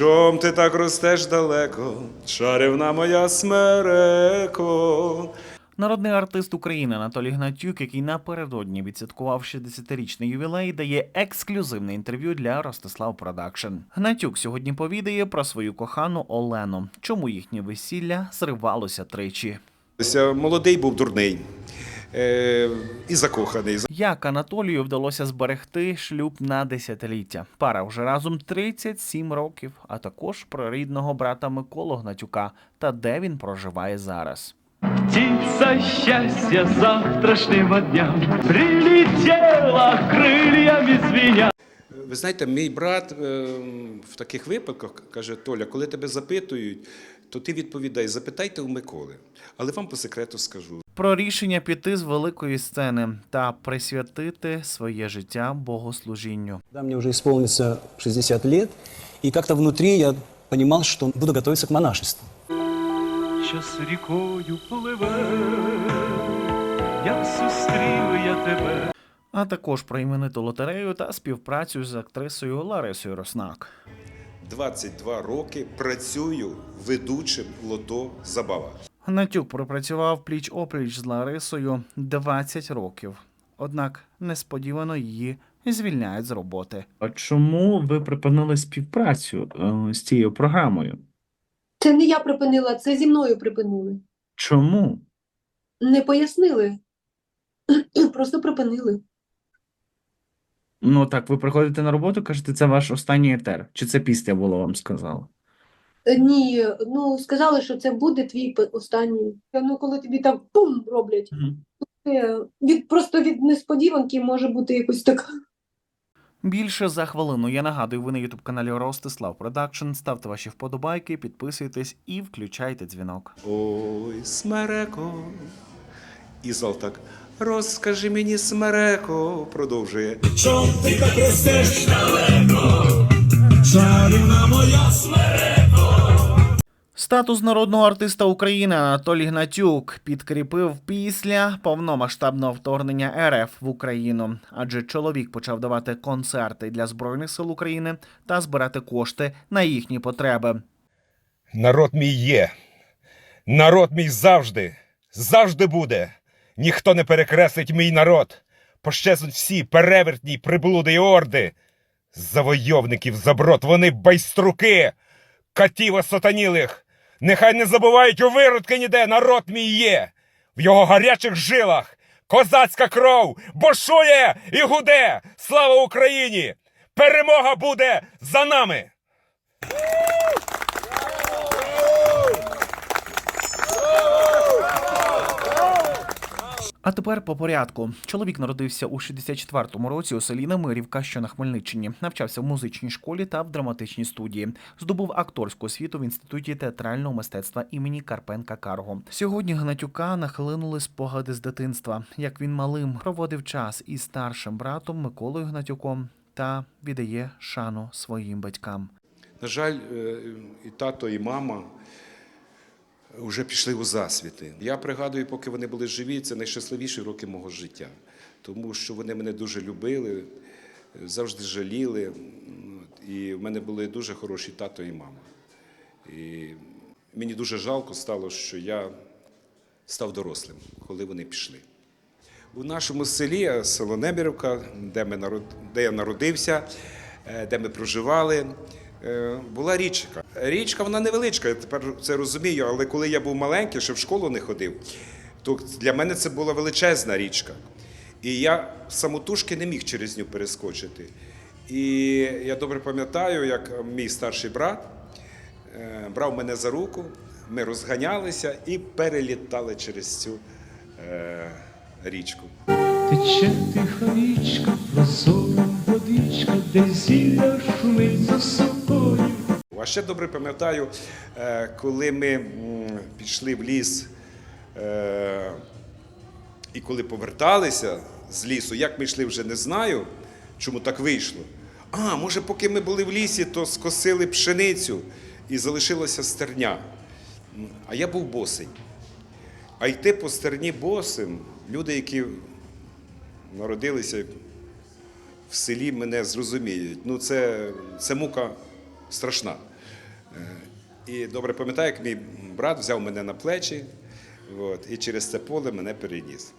Чом ти так ростеш далеко, чарівна моя смереко? Народний артист України Анатолій Гнатюк, який напередодні відсвяткував 60-річний ювілей, дає ексклюзивне інтерв'ю для Ростислав Продакшн. Гнатюк сьогодні повідає про свою кохану Олену, чому їхнє весілля зривалося тричі. Молодий був дурний і закоханий. Як Анатолію вдалося зберегти шлюб на десятиліття? Пара вже разом 37 років, а також про рідного брата Миколу Гнатюка та де він проживає зараз. Птица счастья завтрашнего дня Прилетела крыльями звеня Ви знаєте, мій брат е, в таких випадках каже: Толя, коли тебе запитують, то ти відповідай, запитайте у Миколи. Але вам по секрету скажу. Про рішення піти з великої сцени та присвятити своє життя богослужінню. Когда мне уже исполнится 60 лет, и как-то внутри я понимал, что буду готовиться к монашеству. Час рікою пливе Як зустрів я тебе а також про імениту лотерею та співпрацю з актрисою Ларисою Роснак. 22 роки працюю ведучим лото забава. Гнатюк пропрацював пліч опліч з Ларисою 20 років. Однак несподівано її звільняють з роботи. А чому ви припинили співпрацю е, з цією програмою? Це не я припинила, це зі мною припинили. Чому? Не пояснили. Просто припинили. Ну так, ви приходите на роботу, кажете, це ваш останній етер. Чи це після було вам сказали? Е, Ні, ну сказали, що це буде твій останній. Ну, коли тобі там пум роблять, це від просто від несподіванки може бути якось так. Більше за хвилину я нагадую, ви на ютуб каналі Ростислав Продакшн. Ставте ваші вподобайки, підписуйтесь і включайте дзвінок. Ой, смереко. І зал так. Розкажи мені, смереко, продовжує. Статус народного артиста України Анатолій Гнатюк підкріпив після повномасштабного вторгнення РФ в Україну, адже чоловік почав давати концерти для збройних сил України та збирати кошти на їхні потреби. Народ мій є. Народ мій завжди, завжди буде. Ніхто не перекреслить мій народ. Пощезнуть всі перевертні приблуди і орди. Завойовників заброд, вони байструки, катів осатанілих. Нехай не забувають у виродки ніде, народ мій є. В його гарячих жилах козацька кров бошує і гуде. Слава Україні! Перемога буде за нами! А тепер по порядку. Чоловік народився у 64-му році у селі Немирівка, що на Хмельниччині. Навчався в музичній школі та в драматичній студії. Здобув акторську освіту в інституті театрального мистецтва імені Карпенка Карго. Сьогодні Гнатюка нахлинули спогади з дитинства, як він малим проводив час із старшим братом Миколою Гнатюком та віддає шану своїм батькам. На жаль, е, і тато, і мама вже пішли у засвіти. Я пригадую, поки вони були живі, це найщасливіші роки мого життя, тому що вони мене дуже любили, завжди жаліли. І в мене були дуже хороші тато і мама. І мені дуже жалко стало, що я став дорослим, коли вони пішли. У нашому селі, е, село Немірівка, де, ми народ... де я народився, е, де ми проживали, була річка. Річка вона невеличка, я тепер це розумію, але коли я був маленький, ще в школу не ходив, то для мене це була величезна річка. І я самотужки не міг через нього перескочити. І я добре пам'ятаю, як мій старший брат е, брав мене за руку, ми розганялися і перелітали через цю е, річку. Тече тиха річка, прозора водичка, де зілля шумить за собою А ще добре пам'ятаю, е, коли ми пішли в ліс е, і коли поверталися з лісу, як ми йшли, вже не знаю, чому так вийшло. А, може, поки ми були в лісі, то скосили пшеницю і залишилося стерня. А я був босий. А йти по стерні босим, люди, які народилися в селі, мене зрозуміють. Ну, це, це мука страшна. І добре пам'ятаю, як мій брат взяв мене на плечі от, і через це поле мене переніс.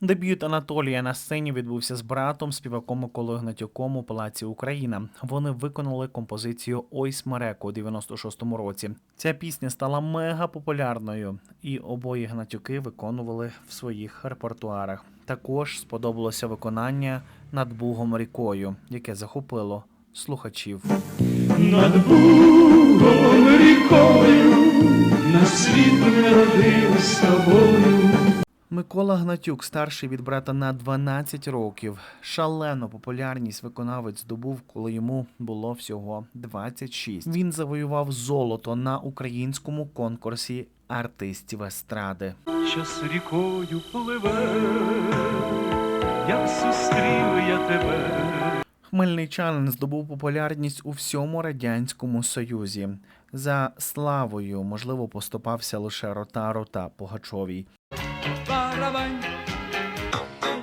Дебют Анатолія на сцені відбувся з братом, співаком Миколою Гнатюком у Палаці Україна. Вони виконали композицію Ой смереко у 96-му році. Ця пісня стала мега популярною, і обоє Гнатюки виконували в своїх репертуарах. Також сподобалося виконання над Бугом рікою, яке захопило слухачів. Над Бугом рікою на світ народилась з тобою. Микола Гнатюк, старший від брата на 12 років. Шалену популярність виконавець здобув, коли йому було всього 26. Він завоював золото на українському конкурсі артистів естради. Час рікою пливе, як зустрів я тебе. Хмельничанин здобув популярність у всьому радянському союзі. За славою, можливо, поступався лише Ротару та Погачовій.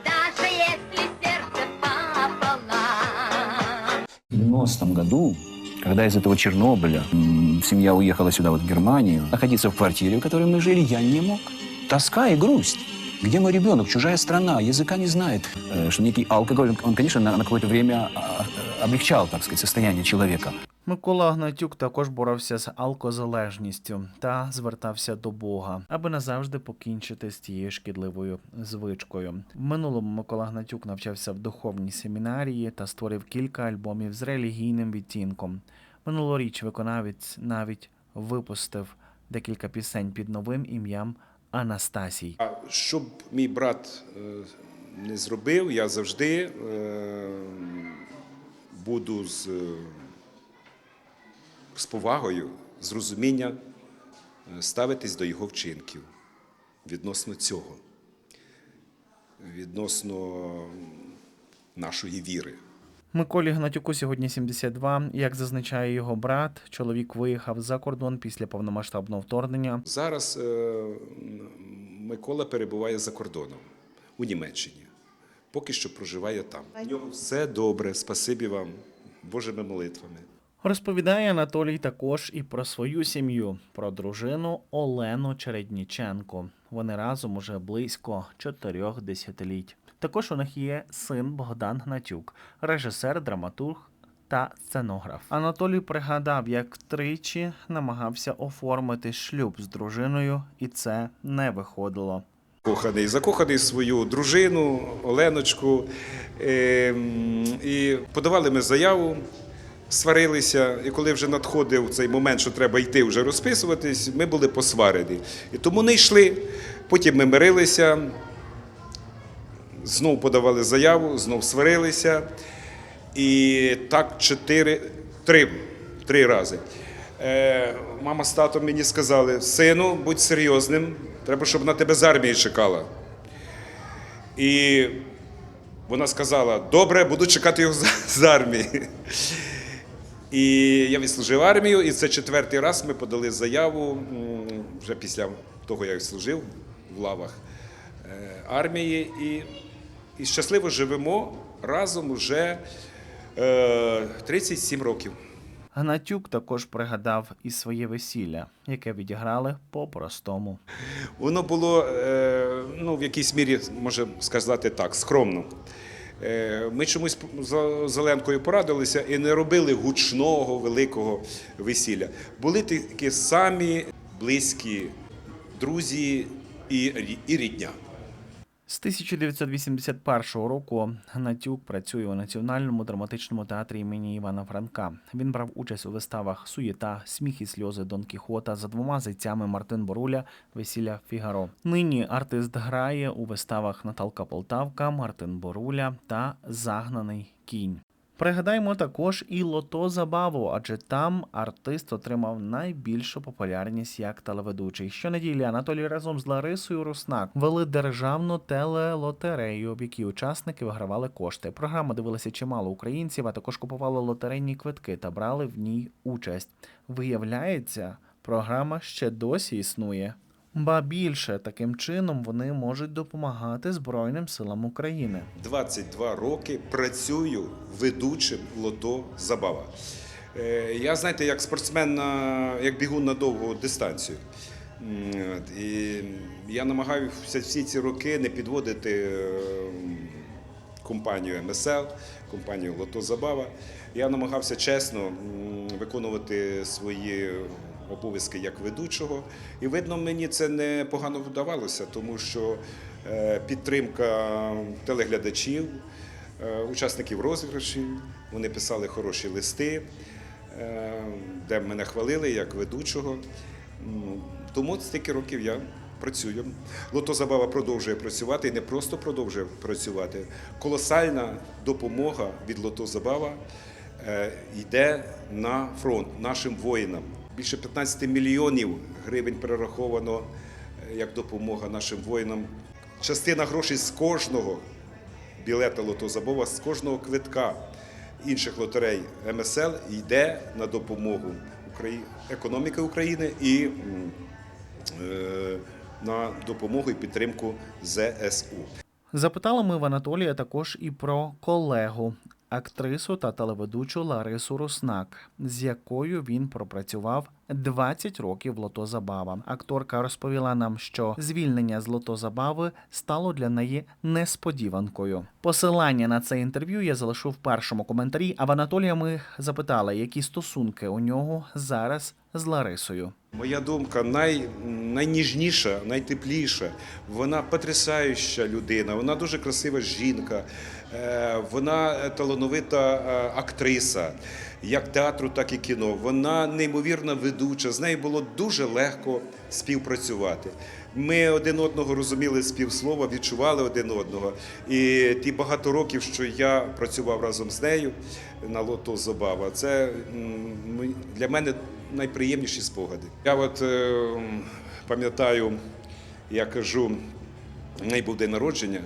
Даже если сердце пополам. В 90 году, когда из этого Чернобыля м, семья уехала сюда, вот в Германию, находиться в квартире, в которой мы жили, я не мог. Тоска и грусть. Где мой ребенок? Чужая страна, языка не знает. Э, Что некий алкоголь, он, он, конечно, на, на какое-то время облегчал, так сказать, состояние человека. Микола Гнатюк також боровся з алкозалежністю та звертався до Бога, аби назавжди покінчити з тією шкідливою звичкою. В минулому Микола Гнатюк навчався в духовній семінарії та створив кілька альбомів з релігійним відтінком. Минулоріч виконавець навіть випустив декілька пісень під новим ім'ям Анастасій. Щоб мій брат е, не зробив, я завжди е, буду з, е, з повагою, з розуміння е, ставитись до його вчинків відносно цього, відносно нашої віри. Миколі Гнатюку сьогодні 72. Як зазначає його брат, чоловік виїхав за кордон після повномасштабного вторгнення. Зараз е, Микола перебуває за кордоном у Німеччині. Поки що проживає там. У нього все добре, спасибі вам, Божими молитвами. Розповідає Анатолій також і про свою сім'ю, про дружину Олену Чередніченко. Вони разом уже близько чотирьох десятиліть. Також у них є син Богдан Гнатюк, режисер, драматург та сценограф. Анатолій пригадав, як тричі намагався оформити шлюб з дружиною, і це не виходило. Коханий, закоханий свою дружину, Оленочку. Ем, І подавали ми заяву, сварилися. І коли вже надходив цей момент, що треба йти вже розписуватись, ми були посварені. І тому не йшли. Потім ми мирилися, знов подавали заяву, знов сварилися. І так чотири, три, три рази. Е, мама з татом мені сказали: сину, будь серйозним, треба, щоб на тебе з армії чекала. І вона сказала: добре, буду чекати його з- з армії. І я відслужив армію, і це четвертий раз ми подали заяву вже після того, як служив в лавах е, армії. І, і щасливо живемо разом уже е, 37 років. Гнатюк також пригадав і своє весілля, яке відіграли по-простому. Воно було е, ну, в якійсь мірі, може сказати так, скромно. Е, Ми чомусь з Зеленкою порадилися і не робили гучного великого весілля. Були такі самі близькі друзі і рідня. З 1981 року Гнатюк працює у Національному драматичному театрі імені Івана Франка. Він брав участь у виставах Суєта, Сміх і сльози Дон Кіхота за двома зайцями Мартин Боруля, Весілля Фігаро. Нині артист грає у виставах Наталка Полтавка, Мартин Боруля та Загнаний кінь. Пригадаємо також і лото забаву, адже там артист отримав найбільшу популярність як телеведучий. Щонеділі Анатолій разом з Ларисою Руснак вели державну телелотерею, в якій учасники вигравали кошти. Програма дивилася чимало українців, а також купували лотерейні квитки та брали в ній участь. Виявляється, програма ще досі існує. Ба більше таким чином вони можуть допомагати Збройним силам України. 22 роки працюю ведучим лото Забава. Е, Я, знаєте, як спортсмен, як бігун на довгу дистанцію. І я намагаюся всі ці роки не підводити е, компанію МСЛ, компанію Лото Забава. Я намагався чесно виконувати свої обов'язки як ведучого. І видно, мені це непогано вдавалося, тому що е, підтримка телеглядачів, е, учасників розіграшів, вони писали хороші листи, е, де мене хвалили як ведучого. Тому стільки років я працюю. Лото Забава продовжує працювати і не просто продовжує працювати. Колосальна допомога від Лото Забава е, йде на фронт нашим воїнам. Більше 15 мільйонів гривень перераховано е, як допомога нашим воїнам. Частина грошей з кожного білета Лото Забава, з кожного квитка інших лотерей МСЛ йде на допомогу економіки України і е, на допомогу і підтримку ЗСУ. Запитали ми в Анатолія також і про колегу, актрису та телеведучу Ларису Руснак, з якою він пропрацював 20 років Лото Забава. Акторка розповіла нам, що звільнення з Лото Забави стало для неї несподіванкою. Посилання на це інтерв'ю я залишу в першому коментарі. А в Анатолія ми запитали, які стосунки у нього зараз з Ларисою. Моя думка най, найніжніша, найтепліша. Вона потрясаюча людина, вона дуже красива жінка, е, вона талановита е, актриса, як театру, так і кіно. Вона неймовірна ведуча. З нею було дуже легко співпрацювати. Ми один одного розуміли з півслова, відчували один одного. І ті багато років, що я працював разом з нею на лото Забава, це для мене найприємніші спогади. Я от е, пам'ятаю, я кажу, в неї був день народження,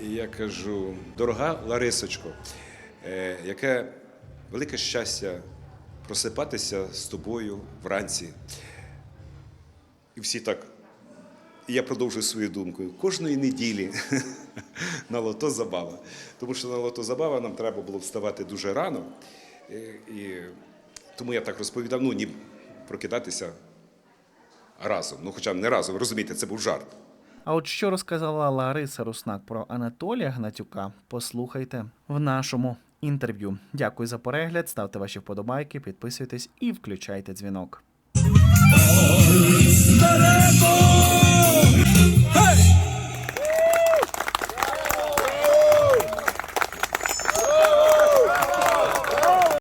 і я кажу, дорога Ларисочко, е, яке велике щастя просипатися з тобою вранці. І всі так. І я продовжую свою думку. Кожної неділі на лото забава. Тому що на лото забава нам треба було вставати дуже рано. І, тому я так розповідав, ну ні, прокидатися разом. Ну, хоча не разом, розумієте, це був жарт. А от що розказала Лариса Руснак про Анатолія Гнатюка, послухайте в нашому інтерв'ю. Дякую за перегляд, ставте ваші вподобайки, підписуйтесь і включайте дзвінок.